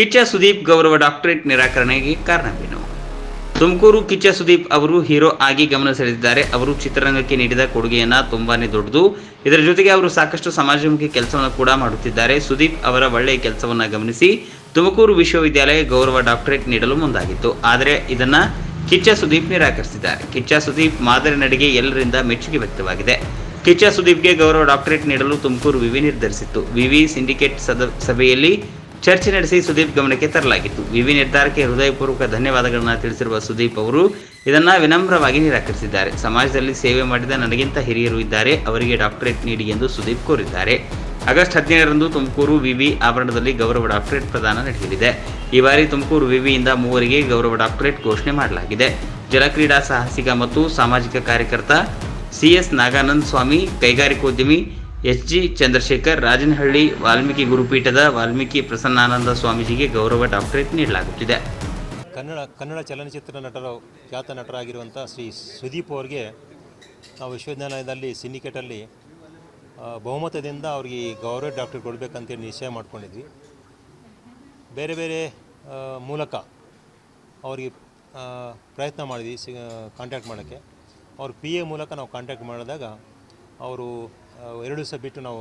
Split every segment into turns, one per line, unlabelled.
ಕಿಚ್ಚ ಸುದೀಪ್ ಗೌರವ ಡಾಕ್ಟರೇಟ್ ನಿರಾಕರಣೆಗೆ ಕಾರಣವೇನು? ತುಮಕೂರು ಕಿಚ್ಚ ಸುದೀಪ್ ಅವರು ಹೀರೋ ಆಗಿ ಗಮನ ಸೆಳೆದಿದ್ದಾರೆ. ಅವರು ಚಿತ್ರರಂಗಕ್ಕೆ ನೀಡಿದ ಕೊಡುಗೆಯನ್ನ ತುಂಬಾನೇ ದೊಡ್ಡದು. ಇದರ ಜೊತೆಗೆ ಅವರು ಸಾಕಷ್ಟು ಸಮಾಜಮುಖಿ ಕೆಲಸವನ್ನು ಕೂಡ ಮಾಡುತ್ತಿದ್ದಾರೆ. ಸುದೀಪ್ ಅವರ ಒಳ್ಳೆಯ ಕೆಲಸವನ್ನ ಗಮನಿಸಿ ತುಮಕೂರು ವಿಶ್ವವಿದ್ಯಾಲಯ ಗೌರವ ಡಾಕ್ಟರೇಟ್ ನೀಡಲು ಮುಂದಾಗಿತ್ತು. ಆದರೆ ಇದನ್ನ ಕಿಚ್ಚ ಸುದೀಪ್ ನಿರಾಕರಿಸಿದ್ದಾರೆ. ಕಿಚ್ಚ ಸುದೀಪ್ ಮಾದರಿ ನಡಿಗೆ ಎಲ್ಲರಿಂದ ಮೆಚ್ಚುಗೆ ವ್ಯಕ್ತವಾಗಿದೆ. ಕಿಚ್ಚ ಸುದೀಪ್ಗೆ ಗೌರವ ಡಾಕ್ಟರೇಟ್ ನೀಡಲು ತುಮಕೂರು ವಿವಿ ನಿರ್ಧರಿಸಿತ್ತು. ವಿವಿ ಸಿಂಡಿಕೇಟ್ ಸದ, ಸಭೆಯಲ್ಲಿ ಚರ್ಚೆ ನಡೆಸಿ ಸುದೀಪ್ ಗಮನಕ್ಕೆ ತರಲಾಗಿತ್ತು. ವಿವಿ ನಿರ್ಧಾರಕ್ಕೆ ಹೃದಯಪೂರ್ವಕ ಧನ್ಯವಾದಗಳನ್ನು ತಿಳಿಸಿರುವ ಸುದೀಪ್ ಅವರು ಇದನ್ನು ವಿನಮ್ರವಾಗಿ ನಿರಾಕರಿಸಿದ್ದಾರೆ. ಸಮಾಜದಲ್ಲಿ ಸೇವೆ ಮಾಡಿದ ನನಗಿಂತ ಹಿರಿಯರು ಇದ್ದಾರೆ. ಅವರಿಗೆ ಡಾಕ್ಟರೇಟ್ ನೀಡಿ ಎಂದು ಸುದೀಪ್ ಕೋರಿದ್ದಾರೆ. ಆಗಸ್ಟ್ ಹದಿನೇಳರಂದು ತುಮಕೂರು ವಿವಿ ಆವರಣದಲ್ಲಿ ಗೌರವ ಡಾಕ್ಟರೇಟ್ ಪ್ರದಾನ ನಡೆಯಲಿದೆ. ಈ ಬಾರಿ ತುಮಕೂರು ವಿವಿಯಿಂದ ಮೂವರಿಗೆ ಗೌರವ ಡಾಕ್ಟರೇಟ್ ಘೋಷಣೆ ಮಾಡಲಾಗಿದೆ. ಜಲಕ್ರೀಡಾ ಸಾಹಸಿಕ ಮತ್ತು ಸಾಮಾಜಿಕ ಕಾರ್ಯಕರ್ತ ಸಿಎಸ್ ನಾಗಾನಂದ ಸ್ವಾಮಿ, ಕೈಗಾರಿಕೋದ್ಯಮಿ ಎಚ್ ಜಿ ಚಂದ್ರಶೇಖರ್ ರಾಜನಹಳ್ಳಿ ವಾಲ್ಮೀಕಿ ಗುರುಪೀಠದ ವಾಲ್ಮೀಕಿ ಪ್ರಸನ್ನಾನಂದ ಸ್ವಾಮೀಜಿಗೆ ಗೌರವ ಡಾಕ್ಟರೇಟ್ ನೀಡಲಾಗುತ್ತಿದೆ.
ಕನ್ನಡ ಕನ್ನಡ ಚಲನಚಿತ್ರ ನಟರು, ಖ್ಯಾತ ನಟರಾಗಿರುವಂಥ ಶ್ರೀ ಸುದೀಪ್ ಅವರಿಗೆ ನಾವು ವಿಶ್ವವಿದ್ಯಾಲಯದಲ್ಲಿ ಸಿಂಡಿಕೇಟಲ್ಲಿ ಬಹುಮತದಿಂದ ಅವ್ರಿಗೆ ಗೌರವ ಡಾಕ್ಟರ್ ಕೊಡಬೇಕಂತೇಳಿ ನಿಶ್ಚಯ ಮಾಡ್ಕೊಂಡಿದ್ವಿ. ಬೇರೆ ಬೇರೆ ಮೂಲಕ ಅವ್ರಿಗೆ ಪ್ರಯತ್ನ ಮಾಡಿದ್ವಿ, ಸಿ, ಕಾಂಟ್ಯಾಕ್ಟ್ ಮಾಡೋಕ್ಕೆ. ಅವ್ರ ಪಿ ಎ ಮೂಲಕ ನಾವು ಕಾಂಟ್ಯಾಕ್ಟ್ ಮಾಡಿದಾಗ ಅವರು ಎರಡು ದಿವಸ ಬಿಟ್ಟು ನಾವು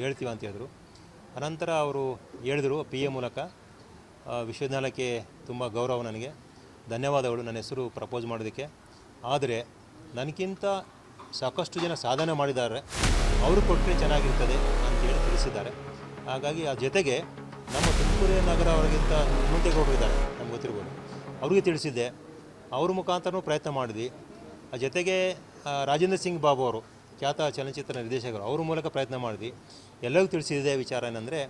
ಹೇಳ್ತೀವಿ ಅಂತ ಹೇಳಿದ್ರು. ಅನಂತರ ಅವರು ಹೇಳಿದರು ಪಿ ಎ ಮೂಲಕ. ವಿಶ್ವವಿದ್ಯಾಲಯಕ್ಕೆ ತುಂಬ ಗೌರವ ನನಗೆ. ಧನ್ಯವಾದಗಳು ನನ್ನ ಹೆಸರು ಪ್ರಪೋಸ್ ಮಾಡೋದಕ್ಕೆ. ಆದರೆ ನನಗಿಂತ ಸಾಕಷ್ಟು ಜನ ಸಾಧನೆ ಮಾಡಿದ್ದಾರೆ. ಅವರು ಕೊಟ್ಟರೆ ಚೆನ್ನಾಗಿರ್ತದೆ ಅಂತೇಳಿ ತಿಳಿಸಿದ್ದಾರೆ. ಹಾಗಾಗಿ ಆ ಜೊತೆಗೆ ನಮ್ಮ ತುಮಕೂರು ನಗರ ಅವರಿಗಿಂತ ಮುಂದೆ ಇದ್ದಾರೆ ನಮ್ಗೆ ಗೊತ್ತಿರ್ಬೋದು. ಅವ್ರಿಗೆ ತಿಳಿಸಿದ್ದೆ. ಅವ್ರ ಮುಖಾಂತರನೂ ಪ್ರಯತ್ನ ಮಾಡಿದ್ವಿ. ಆ ಜೊತೆಗೆ ರಾಜೇಂದ್ರ ಸಿಂಗ್ ಬಾಬು ಅವರು. ಖ್ಯಾತ ಚಲನಚಿತ್ರ ನಿರ್ದೇಶಕರು ಅವ್ರ ಮೂಲಕ ಪ್ರಯತ್ನ ಮಾಡಿದ್ವಿ. ಎಲ್ಲರಿಗೂ ತಿಳಿಸಿದೆ ವಿಚಾರ ಏನಂದರೆ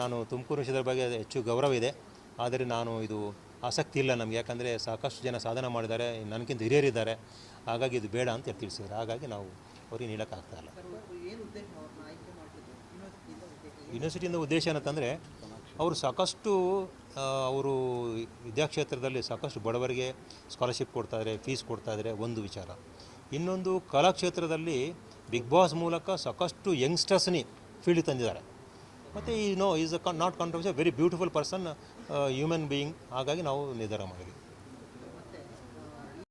ನಾನು ತುಮಕೂರು ವಿಷಯದ ಬಗ್ಗೆ ಹೆಚ್ಚು ಗೌರವ ಇದೆ. ಆದರೆ ನಾನು ಇದು ಆಸಕ್ತಿ ಇಲ್ಲ ನಮಗೆ. ಯಾಕಂದರೆ ಸಾಕಷ್ಟು ಜನ ಸಾಧನೆ ಮಾಡಿದ್ದಾರೆ. ನನಗಿಂತ ಹಿರಿಯರಿದ್ದಾರೆ. ಹಾಗಾಗಿ ಇದು ಬೇಡ ಅಂತ ಹೇಳಿ ತಿಳಿಸಿದ್ದಾರೆ. ಹಾಗಾಗಿ ನಾವು ಅವ್ರಿಗೆ ನೀಡೋಕ್ಕಾಗ್ತಾಯಿಲ್ಲ ಯೂನಿವರ್ಸಿಟಿಯಿಂದ ಉದ್ದೇಶ ಏನಂತಂದರೆ ಅವರು ಸಾಕಷ್ಟು ಅವರು ವಿದ್ಯಾಕ್ಷೇತ್ರದಲ್ಲಿ ಸಾಕಷ್ಟು ಬಡವರಿಗೆ ಸ್ಕಾಲರ್ಶಿಪ್ ಕೊಡ್ತಾಯಿದ್ರೆ ಫೀಸ್ ಕೊಡ್ತಾಯಿದ್ರೆ ಒಂದು ವಿಚಾರ. ಇನ್ನೊಂದು ಕಲಾಕ್ಷೇತ್ರದಲ್ಲಿ ಬಿಗ್ ಬಾಸ್ ಮೂಲಕ ಸಾಕಷ್ಟು ಯಂಗ್ಸ್ಟರ್ಸ್ನಿ ಫೀಲ್ಡ್ ತಂದಿದ್ದಾರೆ. ಮತ್ತು ಈ no is a not controversy very beautiful person human being ಹಾಗಾಗಿ ನಾವು ನಿರ್ಧಾರ ಮಾಡಿದ್ವಿ.